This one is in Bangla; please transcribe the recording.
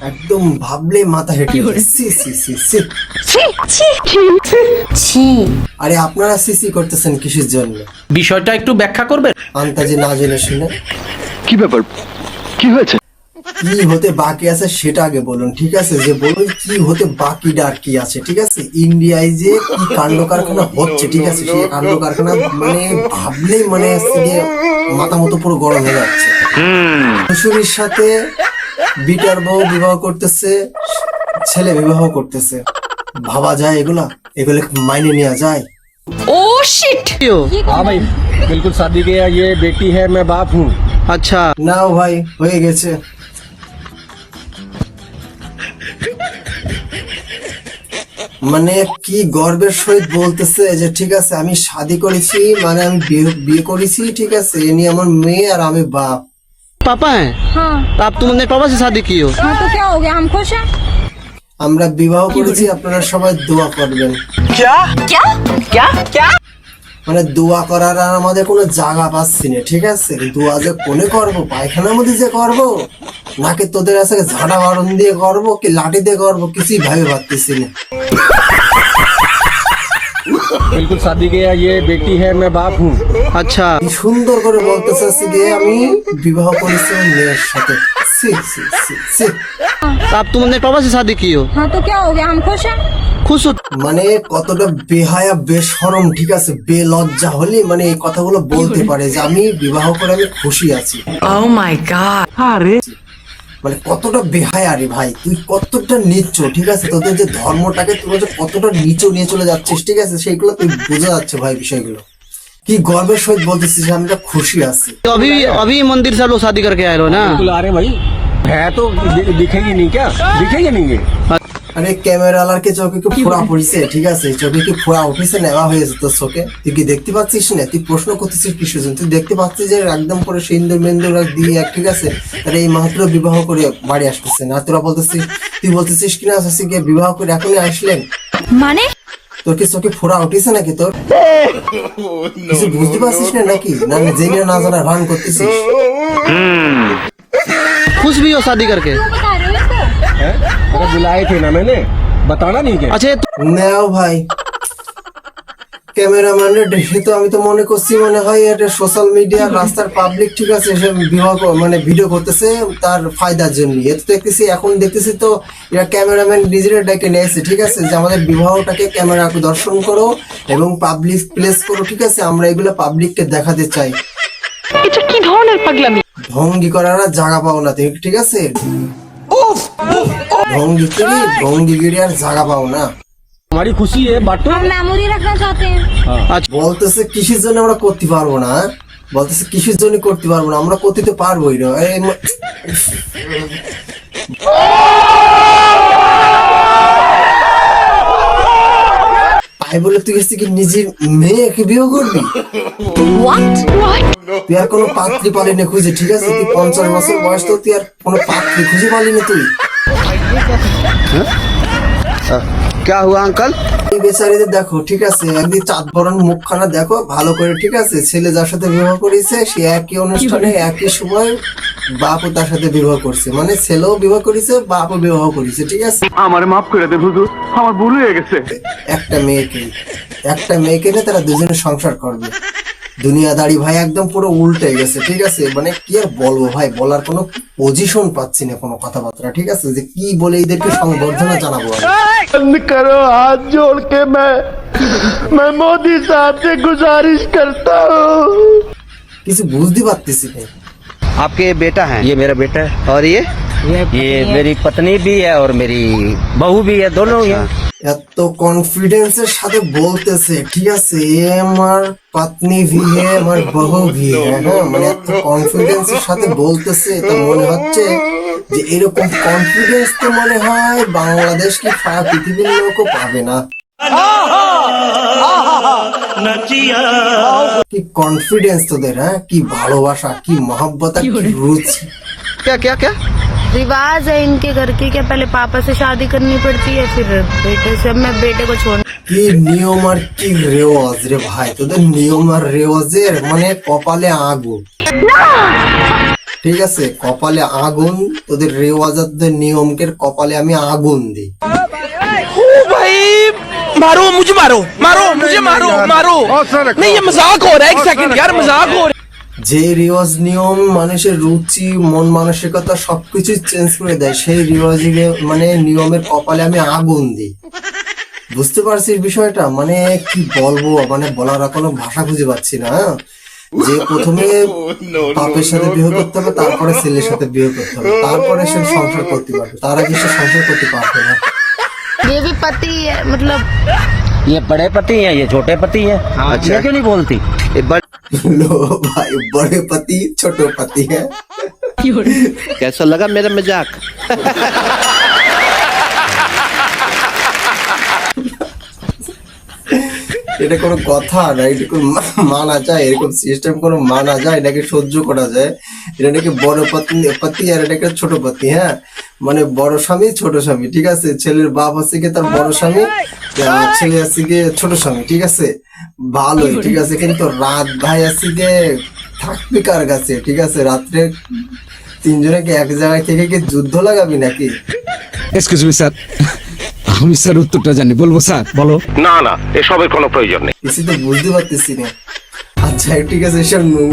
একদম ভাবলে মাথা হেঁটে সি আরে আপনারা সিসি করতেছেন কিসের জন্য? বিষয়টা একটু ব্যাখ্যা করবেন? আন্তাজে না জেনে শুনে। কি ব্যাপার? কি হয়েছে? কি হতে বাকি আছে সেটা আগে বলুন ঠিক আছে? যে বলুন কি হতে বাকিটা আর কি আছে ঠিক আছে? ইন্ডিয়ায় যে কি কাণ্ড কারখানা হচ্ছে ঠিক আছে? সেই কাণ্ড কারখানা মানে ভাবলেই মানে মাথা মতো পুরো গরম হয়ে যাচ্ছে। শ্বশুরের সাথে বিটার বউ বিবাহ করতেছে ছেলে বিবাহ করতেছে। ভাবা যায় এগুলা? এগুলো মাইনে নেওয়া যায়? ও শিট হ্যাঁ ভাই আচ্ছা। ভাই হয়ে গেছে। মানে কি গর্বের সহিত বলতেছে যে ঠিক আছে আমি শাদি করেছি মানে আমি বিয়ে করেছি ঠিক আছে এ নিয়ে আমার মেয়ে আর আমি বাপ। पापा हैं हाँ तो आप तुम अपने पापा से शादी की हो हाँ तो क्या हो गया हम खुश हैं আমরা বিবাহ করেছি আপনারা সবাই দোয়া করবেন क्या क्या क्या মানে দোয়া করার আর আমাদের কোনো জায়গা পাচ্ছি না ঠিক আছে দোয়া যে কোনে করবো পায়খানার মধ্যে যে করবো নাকি তোদের কাছে ঝাড়া বারণ দিয়ে করবো কি লাঠি দিয়ে করবো কিছুই ভাবে পারতেছি না बिल्कुल शादी के ये बेटी है मैं बाप हूँ अच्छा কি সুন্দর করে বলতে চাচ্ছি যে আমি বিবাহ করেছি আমার মেয়ের সাথে সি, সি, সি, সি। तो आप तुम अपने पापा से शादी की हो हाँ तो क्या हो गया हम खुश हैं खुश हो মানে কতটা বেহায়া বেশরম ঠিক আছে বেলজ্জা হলে মানে এই কথাগুলো বলতে পারে যে আমি বিবাহ করে আমি খুশি আছি Oh my god মানে কতটা বেহায়া রে ভাই তুই কতটা নিচ্ছ ঠিক আছে তোদের যে ধর্মটাকে তুই যে কতটা নিচু নিয়ে চলে যাচ্ছিস ঠিক আছে সেইগুলো তুই বোঝা যাচ্ছে ভাই বিষয়গুলো কি গর্বের সহিত বলতেছিস যে আমি তো খুশি আছি तो अभी अभी मंदिर से आप लोग शादी करके आए हो ना बिल्कुल आ रहे भाई है तो दि- दिखेगी नहीं क्या दिखेगी नहीं ये আরে ক্যামেরাওয়ালার কে চোখে কি ফোড়া পড়িছে? ঠিক আছে চোখে কি ফোড়া উঠেছে নেওয়া হয়েছে তোর চোখে? তুই কি দেখতে পাচ্ছিস না? তুই প্রশ্ন করতেছিস কিসের জন্য? তুই দেখতে পাচ্ছিস যে একদম করে সিন্দুর মেন্দুর দিয়ে ঠিক আছে? আরে এই মাত্র বিবাহ করে বাড়ি আসতেছে না। তোরা বলতেছিস তুই বলতেছিস কিনা আসছি গিয়ে বিবাহ করে এখনই আসলেন? মানে? তোর কি চোখে ফোড়া উঠেছে নাকি তোর? কিছু বুঝতে পারছিস না নাকি? না জেনে না জানা ভান করতেছিস? খুশ ও শাদি बता रहे हो इसको है? अरे बुलाए थे ना मैंने बताना नहीं क्या अच्छा ये तो- নেও ভাই ক্যামেরাম্যানের দেখে তো আমি তো মনে করছি মনে হয় এটা সোশ্যাল মিডিয়া রাস্তার পাবলিক ঠিক আছে সে বিবাহ ক- মানে ভিডিও করতেছে তার ফায়দার জন্য এ তো দেখতেছি এখন দেখতেছি তো এরা ক্যামেরাম্যান নিজেরা ডেকে নিয়েছে ঠিক আছে যে আমাদের বিবাহটাকে ক্যামেরা দর্শন করো এবং পাবলিক প্লেস করো ঠিক আছে আমরা এগুলো পাবলিককে দেখাতে চাই এটা কি ধরনের পাগলামি ভঙ্গি করার আর জায়গা পাও না তুমি, ঠিক আছে ভঙ্গিগিরিয়ার আচ্ছা। জন্য আমরা করতে পারব না হ্যাঁ? করতে পারব বলে তুই কি নিজের মেয়েকে বিয়ে করবি? তুই আর কোনো পাত্রী পালিনি খুঁজে ঠিক আছে? তুই পঞ্চাশ বছর বয়স তো তুই আর কোনো পাত্রী খুঁজে পালি তুই। क्या हुआ अंकल এই বেচারিদের দেখো ঠিক আছে একদিন চাঁদ বরণ মুখখানা দেখো ভালো করে ঠিক আছে ছেলে যার সাথে বিবাহ করেছে সে একই অনুষ্ঠানে একই সময় বাপও তার সাথে বিবাহ করছে মানে ছেলেও বিবাহ করেছে বাপও বিবাহ করেছে ঠিক আছে আমারে মাফ করে দেন হুজুর আমার ভুল হয়ে গেছে একটা মেয়েকে একটা মেয়েকে নিয়ে তারা দুজনে সংসার করবে দুনিয়াদারি ভাই একদম পুরো উল্টে গেছে ঠিক আছে মানে কি আর বলবো ভাই বলার কোনো পজিশন পাচ্ছি না কোনো কথাবার্তা ঠিক আছে যে কি বলে এদেরকে সংবর্ধনা জানাবো আমি बंद करो हाथ जोड़ के मैं मैं मोदी साहब से गुजारिश करता हूँ কিছু বুঝতে পারতেছি না आपके बेटा हैं ये मेरा बेटा है और ये ये मेरी पत्नी भी है और मेरी बहू भी है दोनों ही हैं। এত কনফিডেন্স এর সাথে বলতেছে ঠিক আছে আমার পাত্নি ভিয়ে আমার বহু হ্যাঁ, ভি হ্যাঁ মানে এত কনফিডেন্স এর সাথে বলতেছে তো মনে হচ্ছে যে এরকম কনফিডেন্স তো মনে হয় বাংলাদেশ কি সারা পৃথিবীর লোকও পাবে না। কি কনফিডেন্স তোদের হ্যাঁ? কি ভালোবাসা কি মহাব্বতা কি রুচি। কে কে কে? रिवाज है इनके घर की क्या पहले पापा से शादी करनी पड़ती है फिर बेटे से अब मैं बेटे को छोड़ কি নিয়ম আর কি রেওয়াজ রে ভাই তোদের নিয়ম আর রেওয়াজের মানে কপালে আগুন ঠিক আছে কপালে আগুন তোদের রেওয়াজাতদের নিয়মকের কপালে আমি আগুন দিই भाई मारो मुझे मारो मारो मुझे मारो मारो नहीं ये मजाक हो रहा है एक सेकंड यार मजाक हो रहा है যে রিওয়াজ নিয়ম মানুষের রুচি মন মানসিকতা সবকিছু চেঞ্জ করে দেয় সেই রিওয়াজি মানে নিয়মের কপালে আমি আগুন দিই বুঝতে পারছিস বিষয়টা মানে কি বলবো মানে বলার আর কোনো ভাষা খুঁজে পাচ্ছি না হ্যাঁ? যে প্রথমে বাপের সাথে বিয়ে করতে হবে তারপরে ছেলের সাথে বিয়ে করতে হবে তারপরে সে সংসার করতে পারবে তার আগে সে সংসার করতে পারবে না ये भी पति है मतलब ये बड़े पति हैं ये छोटे पति हैं अच्छा। ये क्यों नहीं बोलती ये बड़ लो भाई बड़े पति छोटे पति है कैसा लगा मेरा मजाक এটা কোনো কথা না এটা কোনো মা- মানা যায় এরকম সিস্টেম কোনো মানা যায় এটাকে সহ্য করা যায় এটা নাকি বড় পত্নী পতি আর এটাকে ছোট পতি হ্যাঁ মানে বড় স্বামী ছোট স্বামী ঠিক আছে ছেলের বাপ আছে কি তার বড় স্বামী আর ছেলে আছে ছোট স্বামী ঠিক আছে? ভালোই ঠিক আছে? কিন্তু রাত ভাই আছে থাকবি কার কাছে ঠিক আছে? রাত্রে তিনজনে কি এক জায়গায় থেকে কি যুদ্ধ লাগাবি নাকি? এক্সকিউজ মি স্যার আমি স্যার উত্তরটা জানি। বলব স্যার বলো। না না এসবের কোনো প্রয়োজন নেই। কিছু তো বুঝতে পারতেছি না। আচ্ছা ঠিক আছে এসব